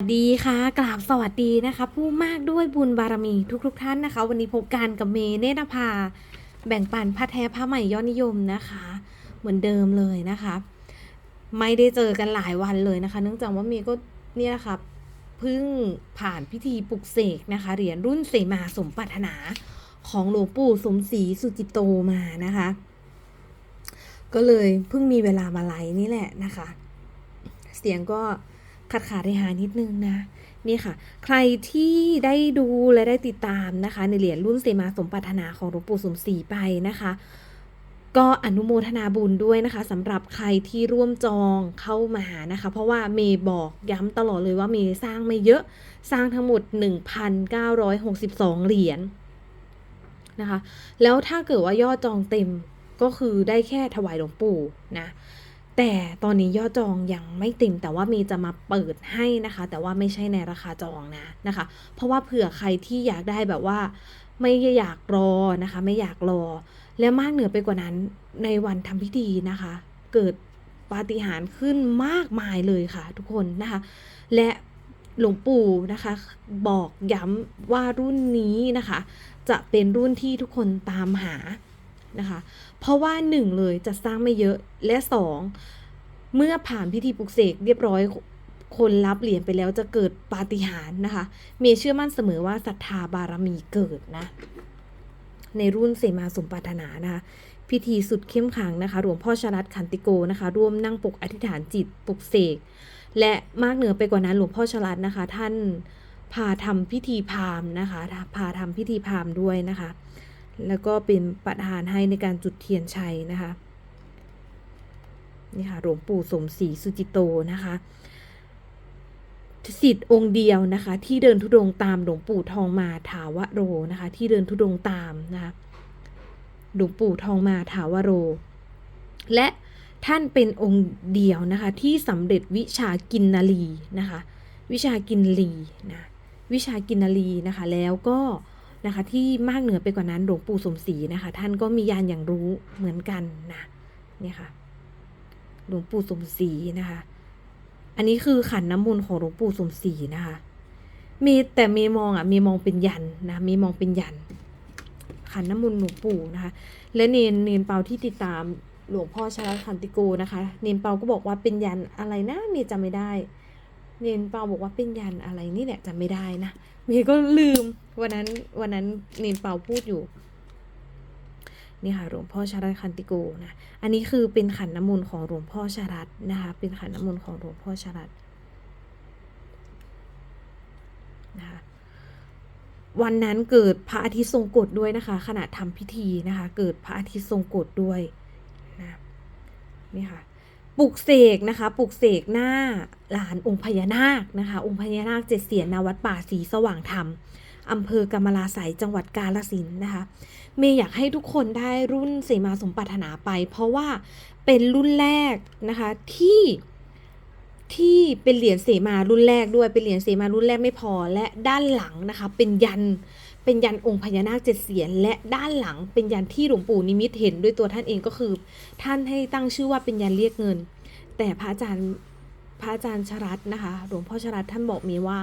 สวัสดีค่ะกราบสวัสดีนะคะ ผู้มากด้วยบุญบารมีทุกๆทท่านนะคะ วันนี้พบกันกับเมเนตภา แบ่งปันผ้าแท้ผ้าใหม่ยอดนิยมนะคะ เหมือนเดิมเลยนะคะ ไม่ได้เจอกันหลายวันเลยนะคะ เนื่องจากว่าเมก็เนี่ยนะคะเพิ่งผ่านพิธีปลุกเสกนะคะเหรียญรุ่นเสมาสมปรารถนาของหลวงปู่สมศรีสุจิตโตมานะคะ ก็เลยเพิ่งมีเวลามาไลฟ์นี่แหละนะคะ เสียงก็ ขาดขาดหายนิดนึงนะนี่ค่ะ ใครที่ได้ดูและได้ติดตามนะคะ ในเหรียญรุ่นเสมาสมปรารถนาของหลวงปู่สมศรีไปนะคะ ก็อนุโมทนาบุญด้วยนะคะสำหรับใครที่ร่วมจองเข้ามานะคะ เพราะว่าเมย์บอกย้ำตลอดเลยว่าเมย์สร้างไม่เยอะสร้างทั้งหมด 1,962 เหรียญนะคะ แล้วถ้าเกิดว่ายอดจองเต็มก็คือได้แค่ถวายหลวงปู่นะ แต่ตอนนี้ยอดจองยังไม่เต็มแต่ว่ามย์จะมาเปิดให้นะคะ แต่ว่าไม่ใช่ในราคาจองนะนะคะ เพราะว่าเผื่อใครที่อยากได้แบบว่า ไม่อยากรอนะคะ ไม่อยากรอ และมากเหนือไปกว่านั้นในวันทำพิธีนะคะ เกิดปาฏิหาริย์ขึ้นมากมายเลยค่ะ ทุกคนนะคะ และหลวงปู่นะคะ บอกย้ำว่ารุ่นนี้นะคะ จะเป็นรุ่นที่ทุกคนตามหานะคะ เพราะว่าหนึ่งเลยจะสร้างไม่เยอะและสองเมื่อผ่านพิธีปลุกเสกเรียบร้อยคนรับเหรียญไปแล้วจะเกิดปาฏิหาริย์นะคะ เมย์เชื่อมั่นเสมอว่าศรัทธาบารมีเกิดนะ ในรุ่นเสมาสมปารถนานะคะ พิธีสุดเข้มขังนะคะ หลวงพ่อชรัตขันติโกนะคะ ร่วมนั่งปลุกอธิษฐานจิตปลุกเสก และมากเหนือไปกว่านั้นหลวงพ่อชรัตนะคะ ท่านพาทำพิธีพามนะคะ พาทำพิธีพามด้วยนะคะ แล้วก็เป็นประธานให้ในการจุดเทียนชัยนะคะนี่ค่ะหลวงปู่สมศรีสุจิโตนะคะสิทธิ์องค์เดียวนะคะ ที่เดินทุดงค์ตามหลวงปู่ทองมาถาวโรนะคะ ที่เดินทุดงค์ตามนะคะหลวงปู่ทองมาถาวโร และท่านเป็นองค์เดียวนะคะที่สำเร็จวิชากินนาลีนะคะ วิชากินลีนะวิชากินนาลีนะคะ แล้วก็ นะคะ ที่มากเหนือไปกว่านั้นหลวงปู่สมศรีนะคะ ท่านก็มียานอย่างรู้เหมือนกันนะเนี่ยค่ะ หลวงปู่สมศรีนะคะ อันนี้คือขันน้ำมนต์ของหลวงปู่สมศรีนะคะมีแต่เมมองอะเมมองเป็นยันนะเมมองเป็นยันขันน้ำมนต์หลวงปู่นะคะ และเนนเนนเปาที่ติดตามหลวงพ่อชาลคันติโกนะคะ เนนเปาก็บอกว่าเป็นยันอะไรนะเมจำไม่ได้ เนนเปาบอกว่าเป็นยันอะไรนี่แหละจำไม่ได้นะ เมย์ก็ลืมวันนั้นวันนั้นเนนเปาพูดอยู่นี่ค่ะหลวงพ่อชารัตคันติโกนะอันนี้คือเป็นขันน้ำมนต์ของหลวงพ่อชารัตนะคะเป็นขันน้ำมนต์ของหลวงพ่อชารัตนะคะวันนั้นเกิดพระอาทิตย์ทรงกฎด้วยนะคะขณะทำพิธีนะคะ เกิดพระอาทิตย์ทรงกฎด้วยนะนี่ค่ะ ปลุกเสกนะคะปลุกเสกหน้าหลานองค์พญานาคนะคะ องค์พญานาคเจ็ดเสียนนาวัดป่าศรีสว่างธรรมอำเภอกำมะลาไสยจังหวัดกาฬสินนะคะ เมย์อยากให้ทุกคนได้รุ่นเสมาสมปรารถนาไป เพราะว่าเป็นรุ่นแรกนะคะที่ที่เป็นเหรียญเสมารุ่นแรกด้วยเป็นเหรียญเสมารุ่นแรกไม่พอและด้านหลังนะคะ เป็นยัน เป็นยันองค์พญานาคเจ็ดเสียน และด้านหลังเป็นยันที่หลวงปู่นิมิตเห็นด้วยตัวท่านเองก็คือ ท่านให้ตั้งชื่อว่าเป็นยันเรียกเงิน แต่พระอาจารย์พระอาจารย์ชรัตนะคะ หลวงพ่อชรัตท่านบอกเมยว่า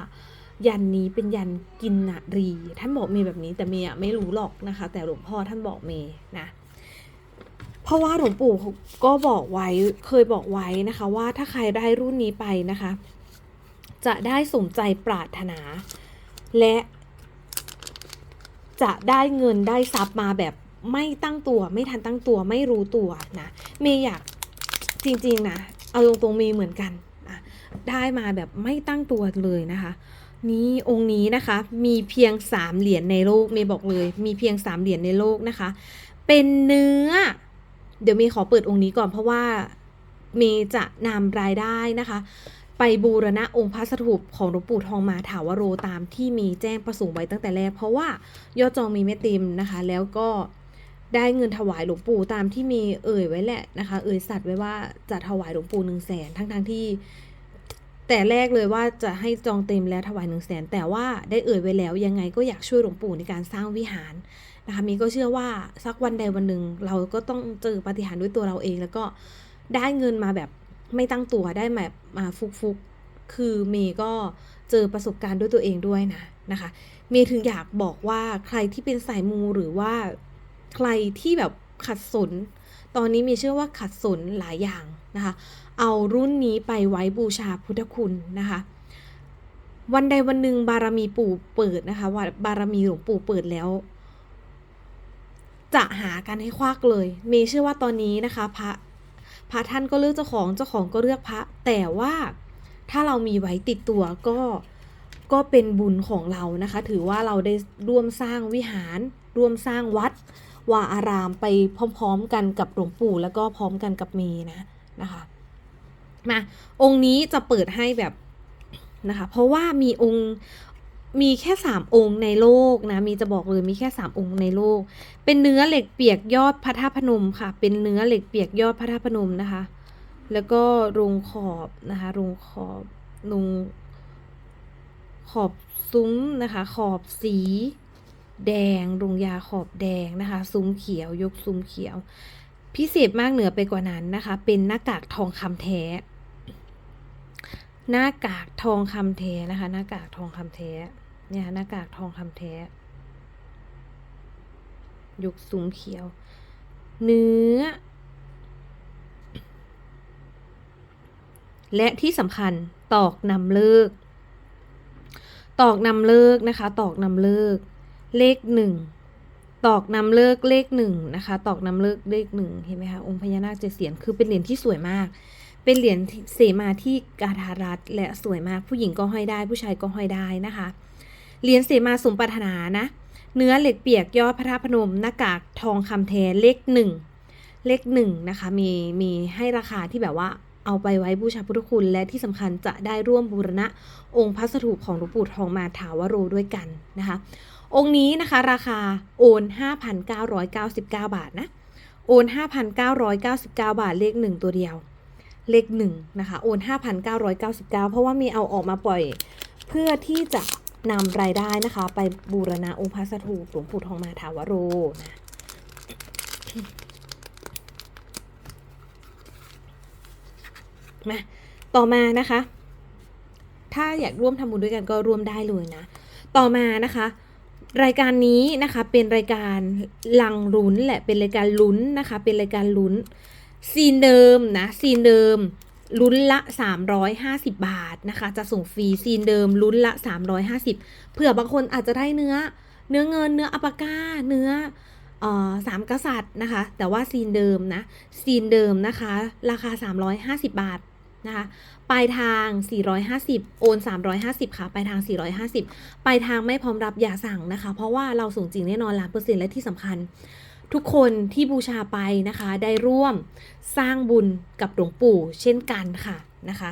ยันนี้เป็นยันกินนารี ท่านบอกเมย์แบบนี้แต่เมย์ไม่รู้หรอกนะคะ แต่หลวงพ่อท่านบอกเมย์นะเพราะว่าหลวงปู่ก็บอกไว้เคยบอกไว้นะคะว่าถ้าใครได้รุ่นนี้ไปนะคะ จะได้สมใจปรารถนา และ จะได้เงินได้ทรัพย์มาแบบไม่ตั้งตัว ไม่ทันตั้งตัวไม่รู้ตัวนะเมย์อยากจริงๆนะเอาตรงๆเมย์เหมือนกันอะได้มาแบบไม่ตั้งตัวเลยนะคะ นี่องค์นี้นะคะ มีเพียงสามเหรียญในโลกเมย์บอกเลย มีเพียงสามเหรียญในโลกนะคะ เป็นเนื้อ เดี๋ยวเมย์ขอเปิดองค์นี้ก่อนเพราะว่าเมย์จะนำรายได้นะคะ ไปบูรณะองค์พระสถูปของหลวงปู่ทองมาถาวโรตามที่มีแจ้งประสงค์ไว้ตั้งแต่แรก เพราะว่ายอดจองมีไม่เต็มนะคะ แล้วก็ได้เงินถวายหลวงปู่ตามที่มีเอ่ยไว้แหละนะคะ เอ่ยสัตว์ไว้ว่าจะถวายหลวงปู่หนึ่งแสนทั้งๆที่ แต่แรกเลยว่าจะให้จองเต็มแล้วถวายหนึ่งแสนแต่ว่าได้เอ่ยไว้แล้วยังไงก็อยากช่วยหลวงปู่ในการสร้างวิหารนะคะมีก็เชื่อว่าสักวันใดวันหนึ่งเราก็ต้องเจอปฏิหารด้วยตัวเราเอง แล้วก็ได้เงินมาแบบ ไม่ตั้งตัวได้แบบมาฟุกๆคือเมย์ก็เจอประสบการณ์ด้วยตัวเองด้วยนะนะคะ เมย์ถึงอยากบอกว่าใครที่เป็นสายมูหรือว่าใครที่แบบขัดสน ตอนนี้เมย์เชื่อว่าขัดสนหลายอย่างนะคะ เอารุ่นนี้ไปไว้บูชาพุทธคุณนะคะวันใดวันหนึ่งบารมีปู่เปิดนะคะว่าบารมีหลวงปู่เปิดแล้ว จะหากันให้ควักเลย เมเชื่อว่าตอนนี้นะคะ พระ พระท่านก็เลือกเจ้าของเจ้าของก็เลือกพระ แต่ว่าถ้าเรามีไว้ติดตัวก็ก็เป็นบุญของเรานะคะ ถือว่าเราได้ร่วมสร้างวิหาร ร่วมสร้างวัดวาอารามไปพร้อมๆ กันกับหลวงปู่แล้วก็พร้อมกันกับเมย์นะนะคะมาองค์นี้จะเปิดให้แบบนะคะ เพราะว่ามีองค์ มีแค่สามองค์ในโลกนะ มีจะบอกเลยมีแค่สามองค์ในโลก เป็นเนื้อเหล็กเปียกยอดพระธาตุพนมค่ะ เป็นเนื้อเหล็กเปียกยอดพระธาตุพนมนะคะ แล้วก็รงขอบนะคะรงขอบรงขอบซุ้มนะคะ ขอบสีแดงรงยาขอบแดงนะคะ ซุ้มเขียวยกซุ้มเขียว พิเศษมากเหนือไปกว่านั้นนะคะ เป็นหน้ากากทองคำแท้ หน้ากากทองคำแท้นะคะ หน้ากากทองคำแท้ เนี่ยค่ะหน้ากากทองคำแท้ ยกซุ้มเขียว เนื้อ และที่สำคัญตอกนำเลิก ตอกนำเลิกนะคะ ตอกนำเลิก เลขหนึ่งตอกนำเลิกเลขหนึ่งนะคะ ตอกนำเลิกเลขหนึ่งเห็นไหมคะองค์พญานาคเจ็ดเสียนคือเป็นเหรียญที่สวยมาก เป็นเหรียญเสมาที่กาธารัตน์และสวยมากผู้หญิงก็ห้อยได้ผู้ชายก็ห้อยได้นะคะ เหรียญเสมาสมปรารถนานะ เนื้อเหล็กเปียกยอดพระธาตุพนมหน้ากากทองคำแท้เลขหนึ่งเลขหนึ่งนะคะมีมีให้ราคาที่แบบว่าเอาไปไว้บูชาพุทธคุณ และที่สำคัญจะได้ร่วมบูรณะ องค์พระสถูปของหลวงปู่ทองมาถาวโรด้วยกันนะคะ องค์นี้นะคะราคาโอน 5,999 บาทนะ โอน 5,999 บาทเลขหนึ่งตัวเดียว เลขหนึ่งนะคะ โอน 5,999 เพราะว่ามีเอาออกมาปล่อยเพื่อที่จะ นำรายได้นะคะ ไปบูรณะองค์พระสถูปหลวงปู่ทองมาถาวโรนะมาต่อมานะคะ ถ้าอยากร่วมทำบุญด้วยกันก็ร่วมได้เลยนะ ต่อมานะคะ รายการนี้นะคะเป็นรายการลังลุ้นแหละเป็นรายการลุ้นนะคะ เป็นรายการลุ้นซีนเดิมนะซีนเดิม ลุ้นละ 350 บาทนะคะ จะส่งฟรีซีนเดิมลุ้นละ 350 เผื่อบางคนอาจจะได้เนื้อ เนื้อเงินเนื้ออัปาก้า เนื้ออสามกษัตริย์นะคะ แต่ว่าซีนเดิมนะ ซีนเดิมนะคะ ราคา 350 บาทนะคะ ปลายทาง 450 โอน 350 ค่ะ ปลายทาง 450 ปลายทางไม่พร้อมรับอย่าสั่งนะคะ เพราะว่าเราส่งจริงแน่นอนล้านเปอร์เซ็นต์และที่สำคัญ ทุกคนที่บูชาไปนะคะ ได้ร่วมสร้างบุญกับหลวงปู่เช่นกันค่ะนะคะ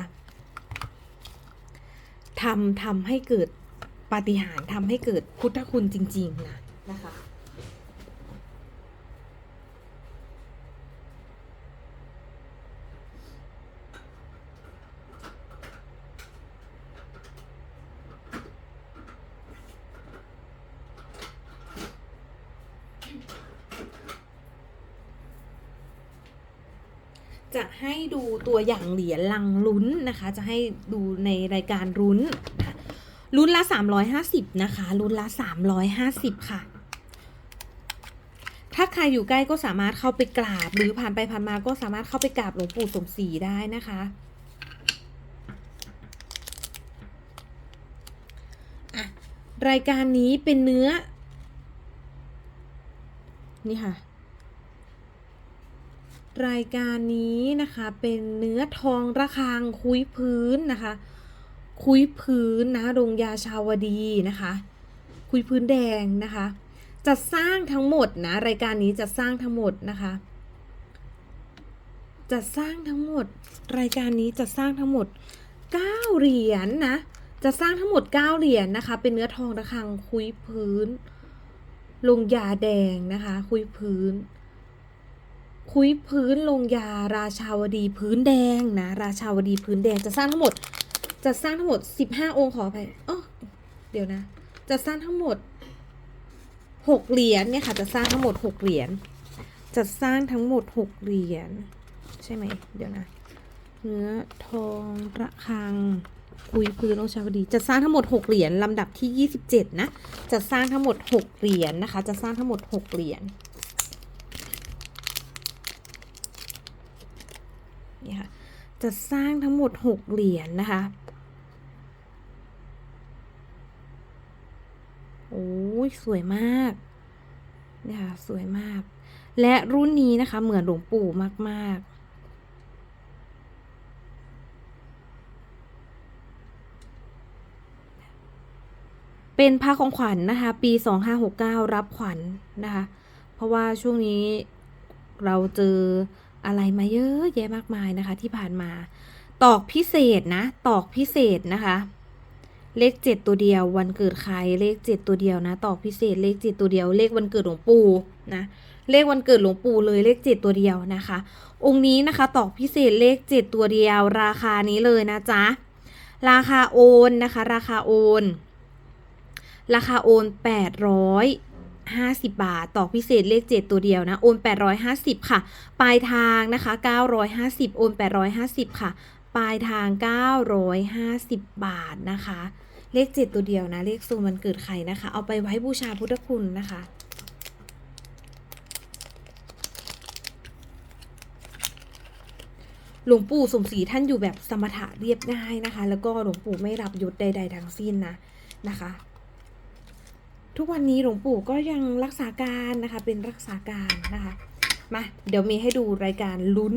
ทำทำให้เกิดปาฏิหาริย์ทำให้เกิดพุทธคุณจริงๆนะนะคะ จะให้ดูตัวอย่างเหรียญลังลุ้นนะคะ จะให้ดูในรายการลุ้นนะลุ้นละ 350 นะคะลุ้นละ 350 ค่ะ ถ้าใครอยู่ใกล้ก็สามารถเข้าไปกราบ หรือผ่านไปผ่านมาก็สามารถเข้าไปกราบหลวงปู่สมศรีได้นะคะอะรายการนี้เป็นเนื้อ นี่ค่ะ รายการนี้นะคะเป็นเนื้อทองระฆังคุยพื้นนะคะ คุยพื้นนะโรงยาชาวดีนะคะ คุยพื้นแดงนะคะจะสร้างทั้งหมดนะรายการนี้จะสร้างทั้งหมดนะคะจะสร้างทั้งหมด รายการนี้จะสร้างทั้งหมด 9 เหรียญนะจะสร้างทั้งหมด 9 เหรียญนะคะ เป็นเนื้อทองระฆังคุยพื้น ลงยาแดงนะคะ คุยพื้น คุยพื้นลงยาราชาวดีพื้นแดงนะ ราชาวดีพื้นแดงจะสร้างทั้งหมด จะสร้างทั้งหมด 15 องค์ขอไปอ๋อเดี๋ยวนะ จะสร้างทั้งหมด 6 เหรียญเนี่ยค่ะ จะสร้างทั้งหมด 6 เหรียญจะสร้างทั้งหมด 6 เหรียญใช่ไหมเดี๋ยวนะเนื้อทองระฆังคุยพื้นองชาวดีจะสร้างทั้งหมด 6 เหรียญลำดับที่ 27 นะ จะสร้างทั้งหมด 6 เหรียญนะคะ จะสร้างทั้งหมด 6 เหรียญ นี่ค่ะจะสร้างทั้งหมด 6 เหรียญนะคะโอ้ยสวยมากเนี่ยค่ะสวยมาก และรุ่นนี้นะคะเหมือนหลวงปู่มากๆเป็นพระของขวัญนนะคะ ปี 2569 รับขวัญนนะคะ เพราะว่าช่วงนี้เราเจอ อะไรมาเยอะแยะมากมายนะคะ ที่ผ่านมา ตอกพิเศษนะ ตอกพิเศษนะคะ เลขเจ็ดตัวเดียว วันเกิดใครเลขเจ็ดตัวเดียวนะ ตอกพิเศษเลขเจ็ดตัวเดียว เลขวันเกิดหลวงปู่นะเลขวันเกิดหลวงปู่เลยเลขเจ็ดตัวเดียวนะคะ องค์นี้นะคะตอกพิเศษเลขเจ็ดตัวเดียว ราคานี้เลยนะจ๊ะราคาโอนนะคะ ราคาโอน ราคาโอน 850 บาท ต่อพิเศษเลข 7 ตัวเดียวนะ โอน 850 ค่ะ ปลายทางนะคะ 950 โอน 850 ค่ะ ปลายทาง 950 บาทนะคะ เลข 7 ตัวเดียวนะ เลขซูมันเกิดใครนะคะ เอาไปไว้บูชาพุทธคุณนะคะหลวงปู่สมศรีท่านอยู่แบบสมถะเรียบง่ายนะคะ แล้วก็หลวงปู่ไม่รับยศใด ๆทั้งสิ้นนะนะคะ ทุกวันนี้หลวงปู่ก็ยังรักษาการนะคะ เป็นรักษาการนะคะ มา เดี๋ยวมีให้ดูรายการลุ้น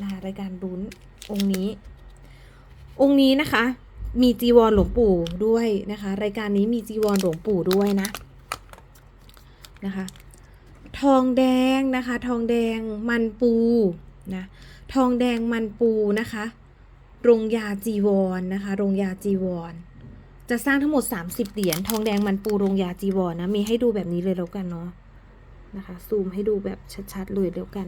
นะคะ รายการลุ้นองค์นี้ องค์นี้นะคะ มีจีวรหลวงปู่ด้วยนะคะ รายการนี้มีจีวรหลวงปู่ด้วยนะนะคะ ทองแดงนะคะ ทองแดงมันปูนะทองแดงมันปูนะคะ โรงยาจีวรนนะคะ โรงยาจีวร จะสร้างทั้งหมด 30 เหรียญทองแดงมันปูโรงยาจีวรนะ มีให้ดูแบบนี้เลยแล้วกันเนาะนะคะ ซูมให้ดูแบบชัดๆเลยแล้วกัน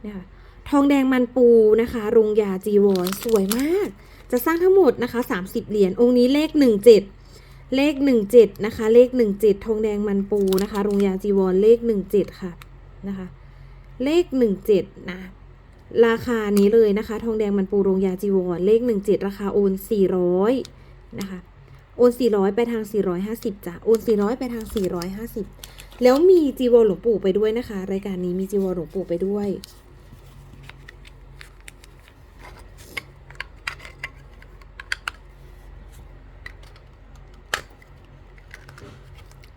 เนี่ยค่ะทองแดงมันปูนะคะโรงยาจีวรสวยมาก จะสร้างทั้งหมดนะคะ 30 เหรียญองค์นี้เลข 17 เลข 17 นะคะ เลข 17 ทองแดงมันปูนะคะโรงยาจีวรเลข 17 ค่ะนะคะเลข 17 นะราคานี้เลยนะคะ ทองแดงมันปูโรงยาจีวรเลข 17 ราคาโอน 400 นะคะโอน400 ไปทาง 450จ้ะโอน400 ไปทาง 450 แล้วมีจีวรหลวงปู่ไปด้วยนะคะ รายการนี้มีจีวรหลวงปู่ไปด้วย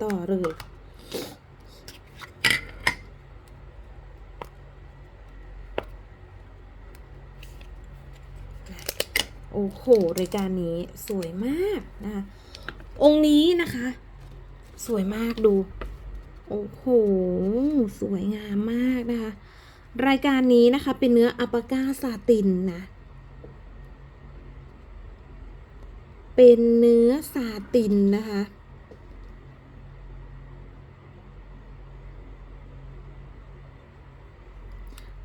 ต่อเลย อ้โหรายการนี้สวยมากนะคะองค์นี้นะคะ สวยมากดู โอ้โห สวยงามมากนะคะ รายการนี้นะคะเป็นเนื้ออัปาก้าซาตินนะ เป็นเนื้อซาตินนะคะ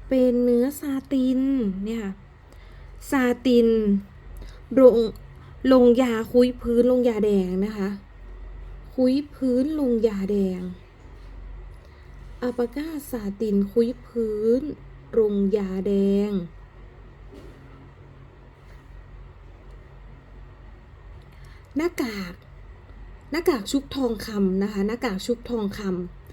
เป็นเนื้อซาตินเนี่ยซาติน ลงลงยาคุ้ยพื้นลงยาแดงนะคะ คุ้ยพื้นลงยาแดงอัปปาก้าซาตินคุ้ยพื้นลงยาแดง หน้ากากหน้ากากชุบทองคำนะคะ หน้ากากชุบทองค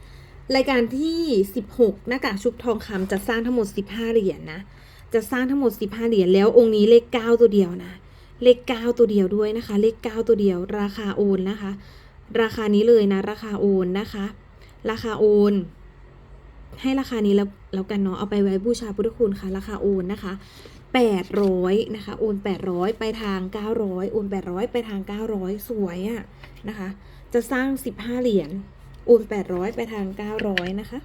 ำรายการที่ 16 หน้ากากชุบทองคำจะสร้างทั้งหมด 15 เหรียญนนะจะสร้างทั้งหมด 15 เหรียญแล้วองค์นี้เลข 9 ตัวเดียวนะ เลข9ตัวเดียวด้วยนะคะ เลข9ตัวเดียว ราคาโอนนะคะ ราคานี้เลยนะ ราคาโอนนะคะ ราคาโอน ให้ราคานี้แล้วแล้วกันเนาะเอาไปไว้บูชาพุทธคุณค่ะ ราคาโอนนะคะ800นะคะโอน800 ไปทาง 900โอน800 ไปทาง 900 สวยอะนะคะ จะสร้าง 15 เหรียญโอน800 ไปทาง 900 นะคะ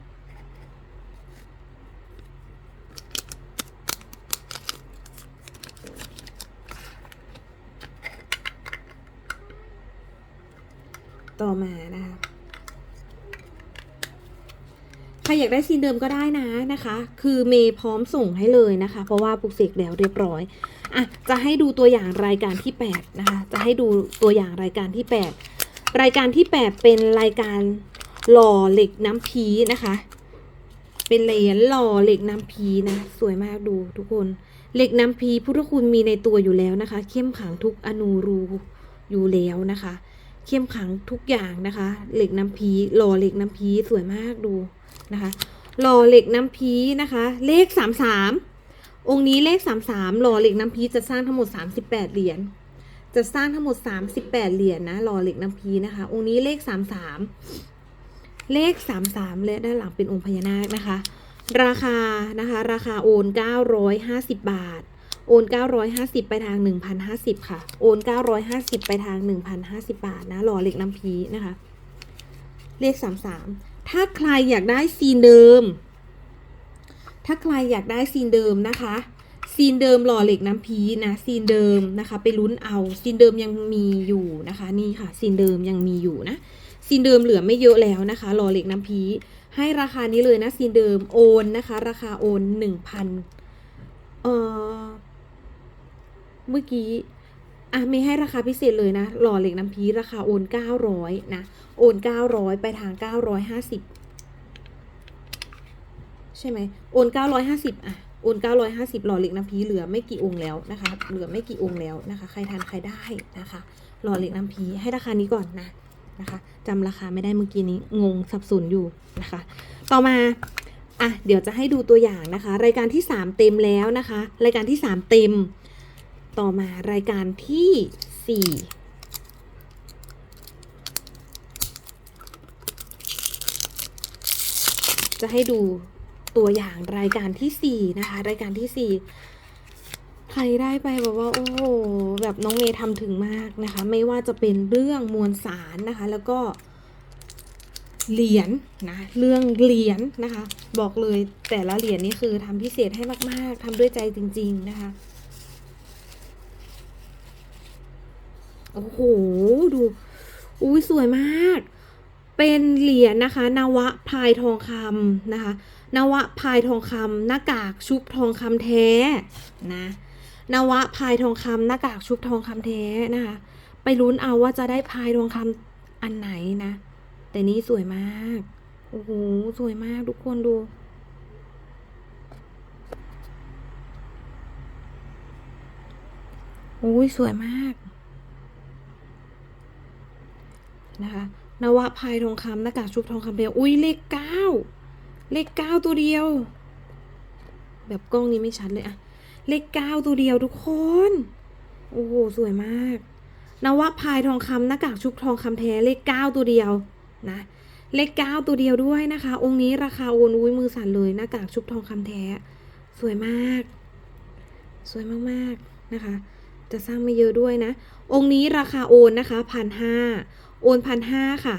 ต่อมานะคะใครอยากได้ซีนเดิมก็ได้นะนะคะ คือเมย์พร้อมส่งให้เลยนะคะ เพราะว่าปลุกเสกแล้วเรียบร้อยอะจะให้ดูตัวอย่างรายการที่ 8 นะคะ จะให้ดูตัวอย่างรายการที่ 8 รายการที่ 8 เป็นรายการหล่อเหล็กน้ำพีนะคะ เป็นเหรียญหล่อเหล็กน้ำพีนะ สวยมากดูทุกคน เหล็กน้ำพีพุทธคุณมีในตัวอยู่แล้วนะคะ เข้มขังทุกอนูรูอยู่แล้วนะคะ เข้มขังทุกอย่างนะคะ เหล็กน้ำพีหล่อเหล็กน้ำพีสวยมากดูนะคะหล่อเหล็กน้ำพีนะคะ เลขสามสามองค์นี้เลขสามสามหล่อเหล็กน้ำพีจะสร้างทั้งหมดสามสิบแปดเหรียญจะสร้างทั้งหมดสามสิบแปดเหรียญนะหล่อเหล็กน้ำพีนะคะ องค์นี้เลขสามสามเลขสามสามและด้านหลังเป็นองค์พญานาคนะคะ ราคานะคะ ราคาโอน950บาท โอน 950 ไปทาง 1,050 ค่ะ โอน 950 ไปทาง 1,050 บาท นะหล่อเหล็กน้ำพีนะคะ เลข 33 ถ้าใครอยากได้ซีนเดิม ถ้าใครอยากได้ซีนเดิมนะคะ ซีนเดิมหล่อเหล็กน้ำพีนะ ซีนเดิมนะคะ ไปลุ้นเอา ซีนเดิมยังมีอยู่นะคะ นี่ค่ะ ซีนเดิมยังมีอยู่นะ ซีนเดิมเหลือไม่เยอะแล้วนะคะ หล่อเหล็กน้ำพีให้ราคานี้เลยนะซีนเดิมโอนนะคะ ราคาโอนหนึ่งพันเอ่อ เมื่อกี้อะมีให้ราคาพิเศษเลยนะหล่อเหล็กน้ำพีราคาโอนเก้าร้อยนะ โอนเก้าร้อยไปทางเก้าร้อยห้าสิบใช่ไหมโอนเก้าร้อยห้าสิบอะ โอนเก้าร้อยห้าสิบหล่อเหล็กน้ำพีเหลือไม่กี่องค์แล้วนะคะ เหลือไม่กี่องค์แล้วนะคะ ใครทันใครได้นะคะ หล่อเหล็กน้ำพีให้ราคานี้ก่อนนะนะคะจำราคาไม่ได้เมื่อกี้นี้งงสับสนอยู่นะคะ ต่อมาอะเดี๋ยวจะให้ดูตัวอย่างนะคะ รายการที่ 3 เต็มแล้วนะคะ รายการที่ 3 เต็ม ต่อมารายการที่ 4จะให้ดูตัวอย่างรายการที่ 4 นะคะ รายการที่ 4 ใครได้ไปแบบว่า โอ้โหแบบน้องเมย์ทำถึงมากนะคะ ไม่ว่าจะเป็นเรื่องมวลสารนะคะ แล้วก็ เหรียญนะเรื่องเหรียญนะคะ บอกเลยแต่ละเหรียญนี่คือทำพิเศษให้มาก ๆทำด้วยใจจริง ๆ นะคะ โอ้โห ดู อุ้ยสวยมาก เป็นเหรียญนะคะ นวะพายทองคำนะคะ นวะพายทองคำหน้ากากชุบทองคำแท้นะ นวะพายทองคำหน้ากากชุบทองคำแท้นะคะ ไปลุ้นเอาว่าจะได้พายทองคำอันไหนนะ แต่นี่สวยมาก โอ้โห สวยมากทุกคนดูโอ้ยสวยมาก นะคะนวะพายทองคำหน้ากากชุบทองคำเดียวอุ้ยเลขเก้าเลขเก้าตัวเดียว แบบกล้องนี้ไม่ชัดเลยอะเลขเก้าตัวเดียวทุกคน โอ้โหสวยมากนวพายทองคำหน้ากากชุบทองคำแท้เลขเก้าตัวเดียวนะเลขเก้าตัวเดียวด้วยนะคะ องค์นี้ราคาโอนอุ้ยมือสั่นเลยหน้ากากชุบทองคำแท้ สวยมาก สวยมากๆนะคะ จะสร้างไม่เยอะด้วยนะ องค์นี้ราคาโอนนะคะพันห้าโอนพันห้าค่ะ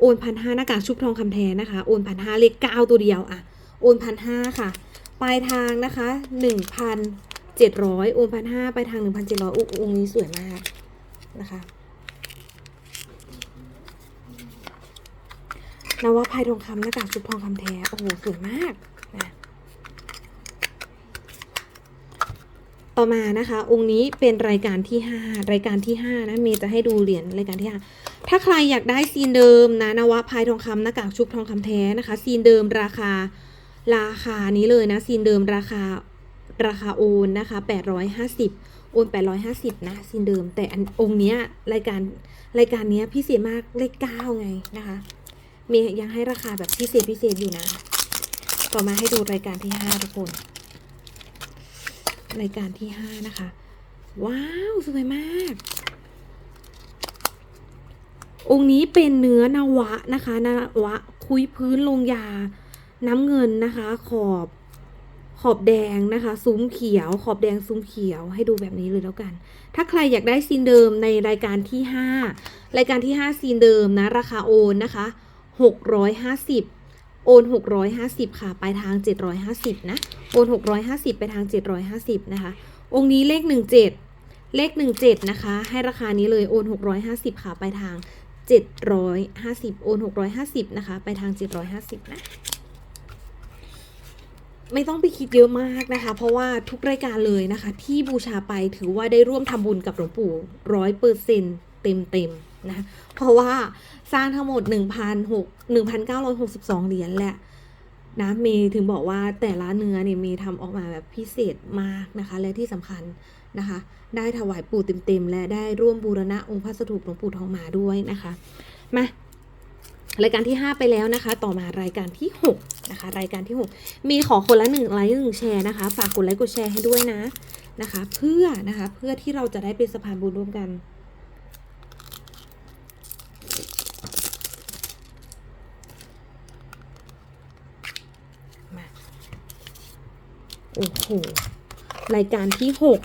โอนพันห้าหน้ากากชุบทองคำแท้นะคะ โอนพันห้าเลขเก้าตัวเดียวอะโอนพันห้าค่ะ ปลายทางนะคะหนึ่งพันเจ็ดร้อยโอนพันห้าไปทางหนึ่งพันเจ็ดร้อยองค์นี้สวยมากนะคะนวพายทองคำหน้ากากชุบทองคำแท้ โอ้โห สวยมากนะ ต่อมานะคะ องค์นี้เป็นรายการที่ 5 รายการที่5นะเมย์จะให้ดูเหรียญรายการที่ 5 ถ้าใครอยากได้ซีนเดิมนะนวพายทองคำหน้ากากชุบทองคำแท้นะคะ ซีนเดิมราคาราคานี้เลยนะซีนเดิมราคาราคาโอนนะคะ 850 โอน 850 นะซีนเดิม แต่อันองค์เนี้ยรายการรายการเนี้ยพิเศษมากเลข9ไงนะคะมียังให้ราคาแบบพิเศษพิเศษอยู่นะ ต่อมาให้ดูรายการที่ห้าทุกคน รายการที่ห้านะคะ ว้าว สวยมาก องค์นี้เป็นเนื้อนวะนะคะนวะคุยพื้นลงยา น้ำเงินนะคะ ขอบขอบแดงนะคะ ซุ้มเขียว ขอบแดงซุ้มเขียวให้ดูแบบนี้เลยแล้วกัน ถ้าใครอยากได้ซีนเดิมในรายการที่ 5 รายการที่ 5 ซีนเดิมนะ ราคาโอนนะคะ 650 โอน 650 ค่ะปลายทาง 750 นะ โอน 650 ไปทาง 750 นะคะ องค์นี้เลข 17 เลข 17 นะคะ ให้ราคานี้เลย โอน 650 ค่ะปลายทาง 750 โอน 650 นะคะ ไปทาง 750 นะไม่ต้องไปคิดเยอะมากนะคะ เพราะว่าทุกรายการเลยนะคะ ที่บูชาไปถือว่าได้ร่วมทำบุญกับหลวงปู่ร้อยเปอร์เซ็นเต็มเต็ม นะเพราะว่าสร้างทั้งหมด 1,600 1,962 เหรียญแหละนะเมย์ถึงบอกว่าแต่ละเนื้อเนี่ยเมย์ทำออกมาแบบพิเศษมากนะคะ และที่สำคัญนะคะ ได้ถวายปู่เต็มๆ และได้ร่วมบูรณะองค์พระสถูปหลวงปู่ทองมาด้วยนะคะมารายการที่ 5 ไปแล้วนะคะ ต่อมารายการที่ 6 นะคะ รายการที่ 6 มีขอคนละหนึ่งไลค์หนึ่งแชร์นะคะ ฝากกดไลค์กดแชร์ให้ด้วยนะนะคะ เพื่อนะคะเพื่อที่เราจะได้เป็นสะพานบุญร่วมกัน โอ้โห รายการที่6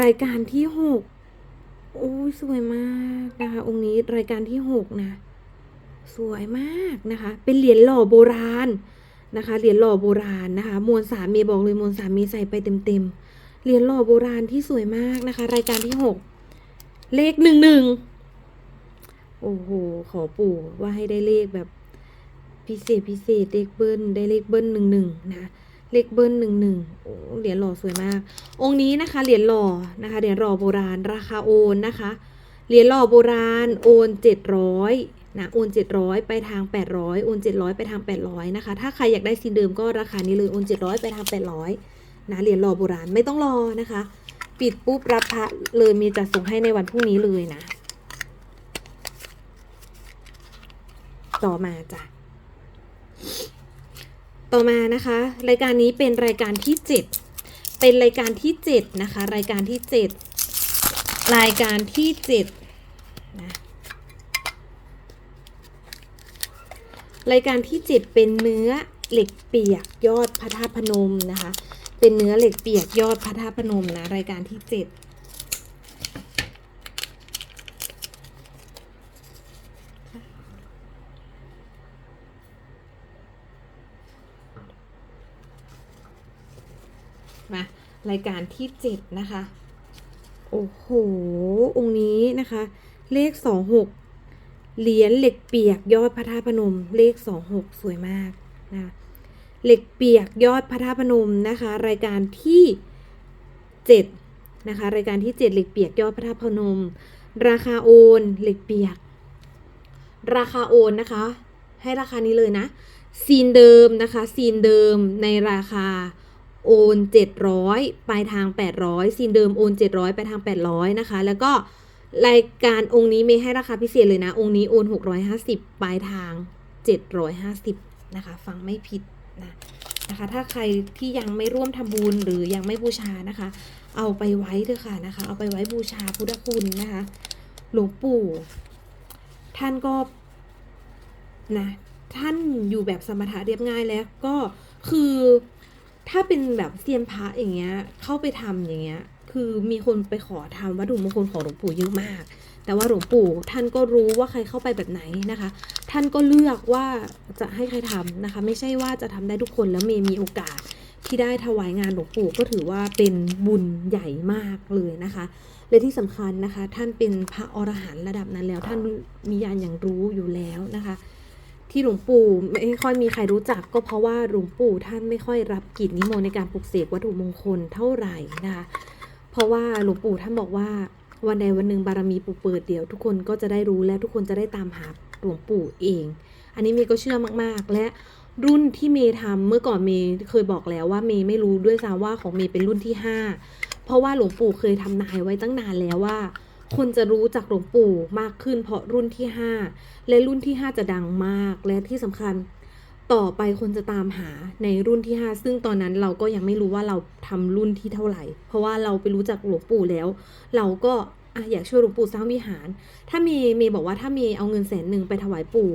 รายการที่6โอ้ยสวยมากนะคะ องค์นี้รายการที่6นะ สวยมากนะคะ เป็นเหรียญหล่อโบราณนะคะ เหรียญหล่อโบราณนะคะ มวลสามเมบอกเลยมวลสามเมใส่ไปเต็มๆ เหรียญหล่อโบราณที่สวยมากนะคะ รายการที่6เลขหนึ่งหนึ่งโอ้โห ขอปู่ว่าให้ได้เลขแบบ พิเศษพิเศษเลขเบิ้ลได้เลขเบิ้ลหนึ่งหนึ่งนะเลขเบิ้ลหนึ่งหนึ่งเหรียญหล่อสวยมาก องค์นี้นะคะเหรียญหล่อนะคะเหรียญหล่อโบราณราคาโอนนะคะเหรียญหล่อโบราณโอนเจ็ดร้อยนะโอนเจ็ดร้อยไปทางแปดร้อยโอนเจ็ดร้อยไปทางแปดร้อยนะคะ ถ้าใครอยากได้ซีนเดิมก็ราคานี้เลย โอนเจ็ดร้อยไปทางแปดร้อยนะ เหรียญหล่อโบราณ ไม่ต้องรอนะคะ ปิดปุ๊บรับพระเลยมีจัดส่งให้ในวันพรุ่งนี้เลยนะ ต่อมาจ้ะ ต่อมานะคะ รายการนี้เป็นรายการที่ 7 เป็นรายการที่ 7 นะคะ รายการที่ 7 รายการที่7นะรายการที่ 7 เป็นเนื้อเหล็กเปียกยอดพระธาตุพนมนะคะ เป็นเนื้อเหล็กเปียกยอดพระธาตุพนมนะรายการที่ 7 มา รายการที่ 7 นะคะ โอ้โห องค์นี้นะคะ เลข 26 เหรียญเหล็กเปียกยอดพระธาตุพนม เลข 26 สวยมากนะเหล็กเปียกยอดพระธาตุพนมนะคะ รายการที่ 7 นะคะ รายการที่ 7 เหล็กเปียกยอดพระธาตุพนม ราคาโอนเหล็กเปียก ราคาโอนนะคะ ให้ราคานี้เลยนะซีนเดิมนะคะซีนเดิมในราคา โอน 700 ปลายทาง 800 ซีนเดิมโอน 700ไปทาง 800 นะคะ แล้วก็รายการองค์นี้เมย์ให้ราคาพิเศษเลยนะ องค์นี้โอน 650 ปลายทาง 750 นะคะ ฟังไม่ผิดนะนะคะ ถ้าใครที่ยังไม่ร่วมทำบุญหรือยังไม่บูชานะคะ เอาไปไว้เถอะค่ะนะคะ เอาไปไว้บูชาพุทธคุณนะคะ หลวงปู่ ท่านก็นะท่านอยู่แบบสมถะเรียบง่ายแล้วก็คือ ถ้าเป็นแบบเซียนพระอย่างเงี้ย เข้าไปทำอย่างเงี้ย คือมีคนไปขอทำวัตถุมงคลของหลวงปู่เยอะมาก แต่ว่าหลวงปู่ท่านก็รู้ว่าใครเข้าไปแบบไหนนะคะ ท่านก็เลือกว่าจะให้ใครทำนะคะ ไม่ใช่ว่าจะทำได้ทุกคนแล้วเมย์มีโอกาสที่ได้ถวายงานหลวงปู่ก็ถือว่าเป็นบุญใหญ่มากเลยนะคะและที่สำคัญนะคะ ท่านเป็นพระอรหันต์ระดับนั้นแล้ว ท่านมีญาณอย่างรู้อยู่แล้วนะคะ ที่หลวงปู่ไม่ค่อยมีใครรู้จัก ก็เพราะว่าหลวงปู่ท่านไม่ค่อยรับกิจนิมนต์ในการปลุกเสกวัตถุมงคลเท่าไหร่นะคะเพราะว่าหลวงปู่ท่านบอกว่าวันใดวันหนึ่งบารมีปู่เปิดเดี๋ยวทุกคนก็จะได้รู้และทุกคนจะได้ตามหาหลวงปู่เอง อันนี้เมย์ก็เชื่อมากๆ และรุ่นที่เมย์ทำเมื่อก่อนเมย์เคยบอกแล้วว่าเมย์ไม่รู้ด้วยซ้ำว่าของเมย์เป็นรุ่นที่ห้าเพราะว่าหลวงปู่เคยทำนายไว้ตั้งนานแล้วว่า คนจะรู้จักหลวงปู่มากขึ้นเพราะรุ่นที่ห้าและรุ่นที่ 5 จะดังมากและที่สำคัญ ต่อไปคนจะตามหาในรุ่นที่ 5 ซึ่งตอนนั้นเราก็ยังไม่รู้ว่าเราทำรุ่นที่เท่าไหร่ เพราะว่าเราไปรู้จักหลวงปู่แล้ว เราก็อะอยากช่วยหลวงปู่สร้างวิหาร ถ้ามีเมย์บอกว่าถ้ามีเอาเงินแสนหนึ่งไปถวายปู่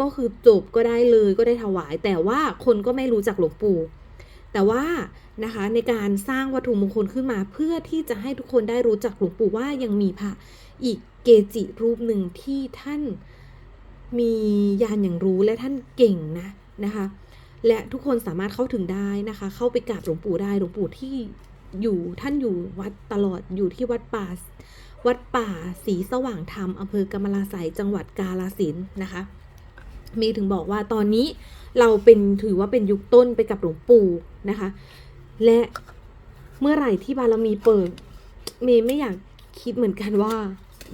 ก็คือจบก็ได้เลยก็ได้ถวาย แต่ว่าคนก็ไม่รู้จักหลวงปู่ แต่ว่านะคะในการสร้างวัตถุมงคลขึ้นมาเพื่อที่จะให้ทุกคนได้รู้จักหลวงปู่ว่ายังมีพระอีกเกจิรูปหนึ่งที่ท่านมียานอย่างรู้และท่านเก่งนะนะคะ และทุกคนสามารถเข้าถึงได้นะคะ เข้าไปกราบหลวงปู่ได้หลวงปู่ที่อยู่ท่านอยู่วัดตลอดอยู่ที่วัดป่าวัดป่าศรีสว่างธรรมอำเภอกำมะลาไสยจังหวัดกาฬสินธ์นะคะเมย์ถึงบอกว่าตอนนี้เราเป็นถือว่าเป็นยุคต้นไปกับหลวงปู่ นะคะ และเมื่อไหร่ที่บารมีเปิด เมย์ไม่อยากคิดเหมือนกันว่า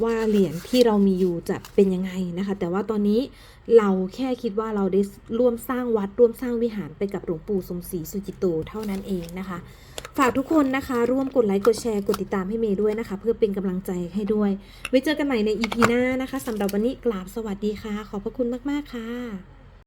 ว่าเหรียญที่เรามีอยู่จะเป็นยังไงนะคะ แต่ว่าตอนนี้เราแค่คิดว่าเราได้ร่วมสร้างวัดร่วมสร้างวิหารไปกับหลวงปู่สมศรีสุจิตโตเท่านั้นเองนะคะ ฝากทุกคนนะคะ ร่วมกดไลค์กดแชร์กดติดตามให้เมย์ด้วยนะคะ เพื่อเป็นกำลังใจให้ด้วย ไว้เจอกันใหม่ใน EP หน้านะคะสำหรับวันนี้กราบสวัสดีค่ะ ขอบพระคุณมาก ๆ ค่ะ